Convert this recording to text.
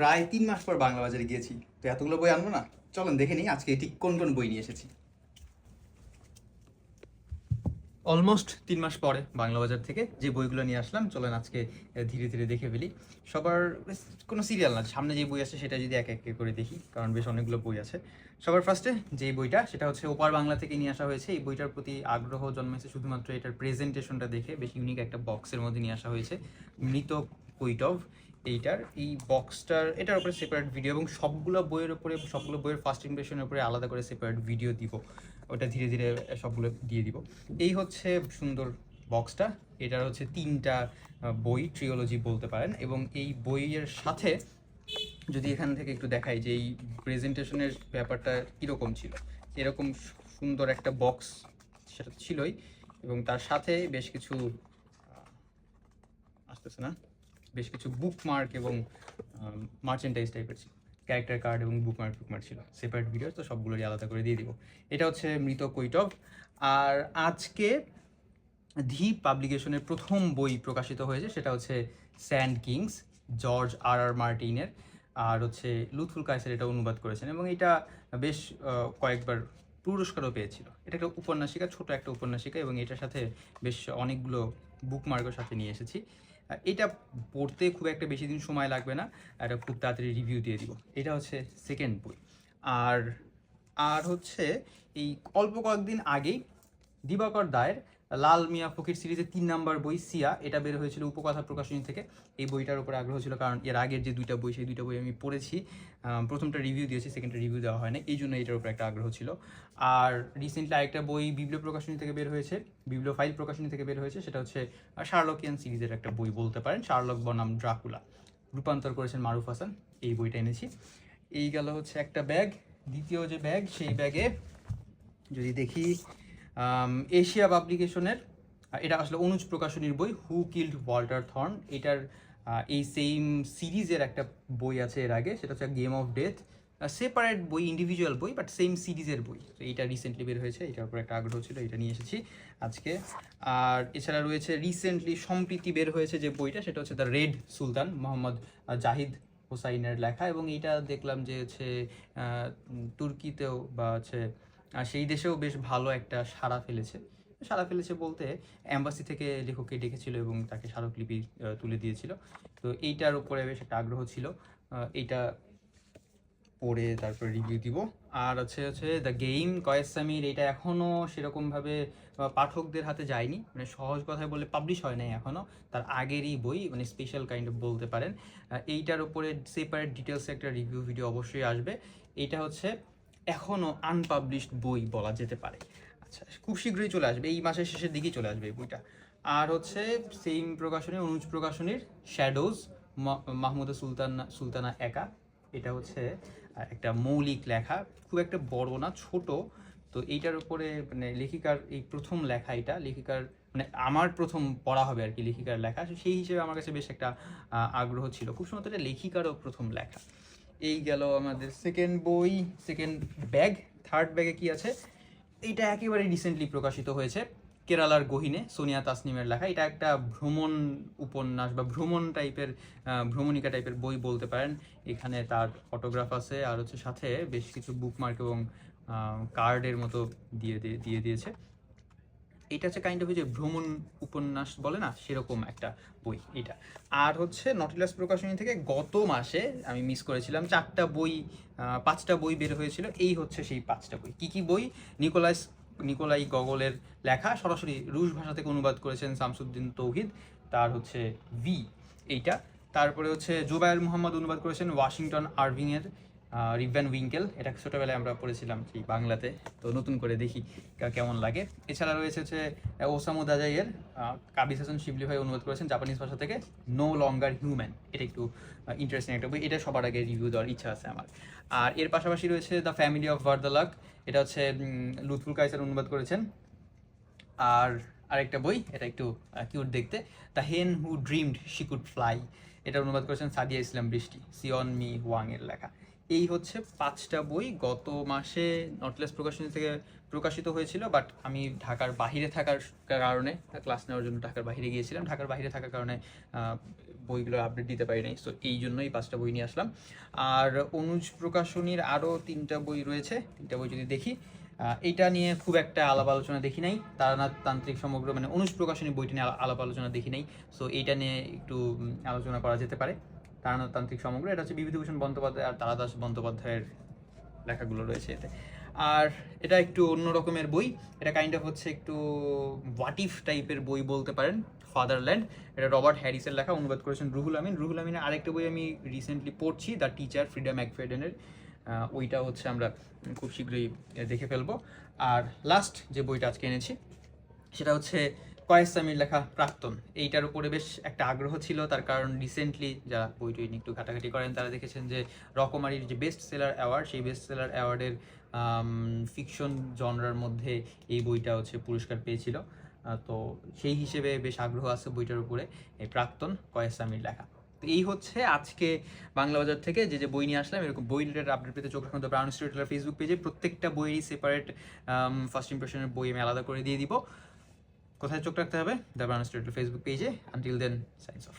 প্রায় তিন মাস পর বাংলা বাজারে গিয়েছি। তো এতগুলো বই আনব না? চলেন দেখে নিই আজকে ঠিক কোন কোন বই নিয়ে এসেছি। অলমোস্ট তিন মাস পরে বাংলা বাজার থেকে যে বইগুলো নিয়ে আসলাম, চলেন আজকে ধীরে ধীরে দেখে ফেলি। সবার কোনো সিরিয়াল না, সামনে যে বই আছে সেটা যদি এক এক করে দেখি, কারণ বেশ অনেকগুলো বই আছে। সবার ফার্স্টে যে বইটা, সেটা হচ্ছে ওপার বাংলা থেকে নিয়ে আসা হয়েছে। এই বইটার প্রতি আগ্রহ জন্মেছে শুধুমাত্র এটার প্রেজেন্টেশনটা দেখে, বেশ ইউনিক একটা বক্সের মধ্যে নিয়ে আসা হয়েছে। মৃত কৈটভ এইটার, এই বক্সটার এটার উপরে সেপারেট ভিডিও এবং সবগুলো বইয়ের উপরে, সবগুলো বইয়ের ফার্স্ট ইমপ্রেশনের উপরে আলাদা করে সেপারেট ভিডিও দিব। ওটা ধীরে ধীরে সবগুলো দিয়ে দিব। এই হচ্ছে সুন্দর বক্সটা এটার হচ্ছে তিনটা বই ট্রিওলজি বলতে পারেন এবং এই বইয়ের সাথে যদি এখান থেকে একটু দেখাই যে এই প্রেজেন্টেশনের ব্যাপারটা কীরকম ছিল। এরকম সুন্দর একটা বক্স সেটা ছিলই এবং তার সাথে বেশ কিছু আসতেছে না। বেশ কিছু বুকমার্ক এবং মার্চেন্টাইজ টাইপের ছিল। ক্যারেক্টার কার্ড এবং বুকমার্ক বুকমার্ক ছিল। সেপারেট ভিডিও তো সবগুলোই আলাদা করে দিয়ে দিব। এটা হচ্ছে মৃত কৈটব। আর আজকে ধি পাবলিকেশনের প্রথম বই প্রকাশিত হয়েছে, সেটা হচ্ছে sand Kings George R R মার্টিনের আর হচ্ছে লুৎফুল কায়সার এটা অনুবাদ করেছেন এবং এটা বেশ কয়েকবার পুরস্কারও পেয়েছিল। এটা একটা উপন্যাসিকা, ছোট একটা উপন্যাসিকা এবং এটার সাথে বেশ অনেকগুলো বুকমার্কের সাথে নিয়ে এসেছি। এটা পড়তে খুব একটা বেশি দিন সময় লাগবে না এটা খুব তাড়াতাড়ি রিভিউ দিয়ে দিব। এটা হচ্ছে সেকেন্ড বই। আর আর হচ্ছে এই অল্প কয়েকদিন আগেই দিবাকর দায়ের লাল মিয়া ফকির সিরিজের তিন নাম্বার বই, সিয়া, এটা বের হয়েছিল উপকথা প্রকাশনী থেকে। এই বইটার উপরে আগ্রহ ছিল, কারণ এর আগের যে দুইটা বই, সেই দুইটা বই আমি পড়েছি। প্রথমটা রিভিউ দিয়েছি সেকেন্ডটা রিভিউ দেওয়া হয় না এই জন্য এটার উপরে একটা আগ্রহ ছিল। আর রিসেন্টলি আরেকটা বই বিপ্লব প্রকাশনী থেকে বের হয়েছে বিপ্লব ফাইল প্রকাশনী থেকে বের হয়েছে, সেটা হচ্ছে শার্লকিয়ান সিরিজের একটা বই বলতে পারেন। শার্লক বনাম ড্রাকুলা রূপান্তর করেছেন মারুফ হাসান। এই বইটা এনেছি। এই গেল হচ্ছে একটা ব্যাগ দ্বিতীয় যে ব্যাগ সেই ব্যাগে যদি দেখি এশিয়া পাবলিকেশনের এটা আসলে অনুজ প্রকাশনীর বই হু কিল্ড ওয়াল্টার থর্ন এটার এই সেম সিরিজের একটা বই আছে এর আগে, সেটা হচ্ছে গেম অফ ডেথ সেপারেট বই ইন্ডিভিজুয়াল বই বাট সেম সিরিজের বই। তো এইটা রিসেন্টলি বের হয়েছে, এটার উপর একটা আগ্রহ ছিল, এটা নিয়ে এসেছি আজকে। আর এছাড়া রয়েছে রিসেন্টলি সম্প্রীতি বের হয়েছে যে বইটা, সেটা হচ্ছে the red sultan Mohammad Zahid হোসাইনের লেখা, এবং এটা দেখলাম যে হচ্ছে তুর্কিতেও বা হচ্ছে আহ, সেই দেশেও বেশ ভালো একটা সাড়া ফেলেছে। সাড়া ফেলেছে বলতে অ্যাম্বাসি থেকে লেখককে ডেকেছিল এবং তাকে স্মারকলিপি তুলে দিয়েছিল। তো এইটার উপরে বেশ একটা আগ্রহ ছিল। এইটা পড়ে তারপরে রিভিউ দিব। আর হচ্ছে হচ্ছে দ্য গেম কয়েসামির এটা এখনও সেরকমভাবে পাঠকদের হাতে যায়নি। মানে সহজ কথায় বলে পাবলিশ হয় নাই এখনও তার আগেরই বই মানে স্পেশাল কাইন্ড অফ বলতে পারেন। এইটার উপরে সেপারেট ডিটেলস একটা রিভিউ ভিডিও অবশ্যই আসবে। এটা হচ্ছে এখনও আনপাবলিশড বই বলা যেতে পারে। আচ্ছা খুব শীঘ্রই চলে আসবে, এই মাসের শেষের দিকেই চলে আসবে এই বইটা। আর হচ্ছে সেম প্রকাশনী, অনুজ প্রকাশনীর শ্যাডোজ মাহমুদা সুলতানা সুলতানা একা। এটা হচ্ছে একটা মৌলিক লেখা, খুব একটা বড় না, ছোট। তো এইটার উপরে মানে লেখিকার এই প্রথম লেখা এটা, লেখিকার মানে আমার প্রথম পড়া হবে আর কি লেখিকার লেখা। সেই হিসেবে আমার কাছে বেশ একটা আগ্রহ ছিল। খুব সুন্দর এটা লেখিকারও প্রথম লেখা। এই গেল আমাদের সেকেন্ড বই সেকেন্ড ব্যাগ থার্ড ব্যাগে কি আছে? এইটা একেবারে রিসেন্টলি প্রকাশিত হয়েছে, কেরালার গহিনে সোনিয়া তাসনিমের লেখা। এটা একটা ভ্রমণ উপন্যাস বা ভ্রমণ টাইপের ভ্রমণিকা টাইপের বই বলতে পারেন। এখানে তার ফটোগ্রাফ আছে, আর হচ্ছে সাথে বেশ কিছু বুকমার্ক এবং কার্ডের মতো দিয়ে দিয়ে দিয়েছে। এটা হচ্ছে কাইন্ড অফ যে ভ্রমণ উপন্যাস বলে না? সেরকম একটা বই এটা। আর হচ্ছে নটিলাস প্রকাশনী থেকে গত মাসে আমি মিস করেছিলাম চারটা বই পাঁচটা বই বের হয়েছিল। এই হচ্ছে সেই পাঁচটা বই। কি কি বই? নিকোলাস, নিকোলাই গগলের লেখা। সরাসরি রুশ ভাষা থেকে অনুবাদ করেছেন শামসুদ্দিন তৌহিদ। তার হচ্ছে ভি এইটা। তারপরে হচ্ছে জুবায়ের মোহাম্মদ অনুবাদ করেছেন ওয়াশিংটন আরভিংয়ের রিভ্যান উইঙ্কেল। এটা ছোটোবেলায় আমরা পড়েছিলাম সেই বাংলাতে। তো নতুন করে দেখি কা- কেমন লাগে। এছাড়া রয়েছে হচ্ছে ওসামু দাজাইয়ের কাবিস হাসান শিবলি ভাই অনুবাদ করেছেন জাপানিজ ভাষা থেকে নো লঙ্গার হিউম্যান এটা একটু ইন্টারেস্টিং একটা বই। এটা সবার আগে রিভিউ দেওয়ার ইচ্ছা আছে আমার। আর এর পাশাপাশি রয়েছে দ্য ফ্যামিলি অফ ভার্দালাক এটা হচ্ছে লুৎফুল কাইসার অনুবাদ করেছেন। আর আরেকটা বই, এটা একটু কিউট দেখতে the hen who dreamed she could fly এটা অনুবাদ করেছেন সাদিয়া ইসলাম বৃষ্টি সিয়ন মি ওয়াং এর লেখা। এই হচ্ছে পাঁচটা বই। গত মাসে নটলেস প্রকাশনী থেকে প্রকাশিত হয়েছিল বাট আমি ঢাকার বাইরে থাকার কারণে ক্লাস নেওয়ার জন্য ঢাকার বাইরে গিয়েছিলাম। ঢাকার বাইরে থাকার কারণে বইগুলো আপডেট দিতে পারি নাই সো এই জন্যই পাঁচটা বই নিয়ে আসলাম। আর অনুজ প্রকাশনীর আরও তিনটা বই রয়েছে, তিনটা বই যদি দেখি এটা নিয়ে খুব একটা আলাপ আলোচনা দেখি নাই। তারানাথ তান্ত্রিক সমগ্র মানে অনুজ প্রকাশনী বইটি নিয়ে আলা- আলাপ আলোচনা দেখি নাই সো এইটা নিয়ে একটু আলোচনা করা যেতে পারে। তারানাথ তান্ত্রিক সমগ্র, এটা হচ্ছে বিভূতিভূষণ বন্দ্যোপাধ্যায় আর তারাদাস বন্দ্যোপাধ্যায়ের লেখাগুলো রয়েছে এতে। আর এটা একটু অন্য রকমের বই, এটা কাইন্ড অফ হচ্ছে একটু ওয়াটিফ টাইপের বই বলতে পারেন ফাদারল্যান্ড এটা রবার্ট হ্যারিসের লেখা, অনুবাদ করেছেন রুহুল আমিন। রুহুল আমিনের আরেকটা বই আমি রিসেন্টলি পড়ছি দ্য টিচার ফ্রিডম ম্যাকফেডেনের ওইটা হচ্ছে আমরা খুব শীঘ্রই দেখে ফেলব। আর লাস্ট যে বইটা আজকে এনেছি, সেটা হচ্ছে কয়েসামির লেখা প্রাক্তন। এইটার উপরে বেশ একটা আগ্রহ ছিল, তার কারণ রিসেন্টলি যারা বই টই একটু ঘাটাঘাটি করেন, তারা দেখেছেন যে রকমারির যে বেস্ট সেলার অ্যাওয়ার্ড সেই বেস্ট সেলার অ্যাওয়ার্ডের ফিকশন জনরার মধ্যে এই বইটা হচ্ছে পুরস্কার পেয়েছিল। তো সেই হিসেবে বেশ আগ্রহ আছে বইটার উপরে, এই প্রাক্তন কয়েসামির লেখা। তো এই হচ্ছে আজকে বাংলা বাজার থেকে যে যে বই নিয়ে আসলাম, এরকম বই রিলেটেড আপডেট পেতে চোখ রাখুন দ্য ব্রাউন স্টুডিও ফেসবুক পেজে প্রত্যেকটা বইয়েরই সেপারেট ফার্স্ট ইমপ্রেশনের বই আমি আলাদা করে দিয়ে দিব। কোথায় চোখ রাখতে হবে? দ্য ব্রাউন স্টুডিও ফেসবুক পেজে। Until then science of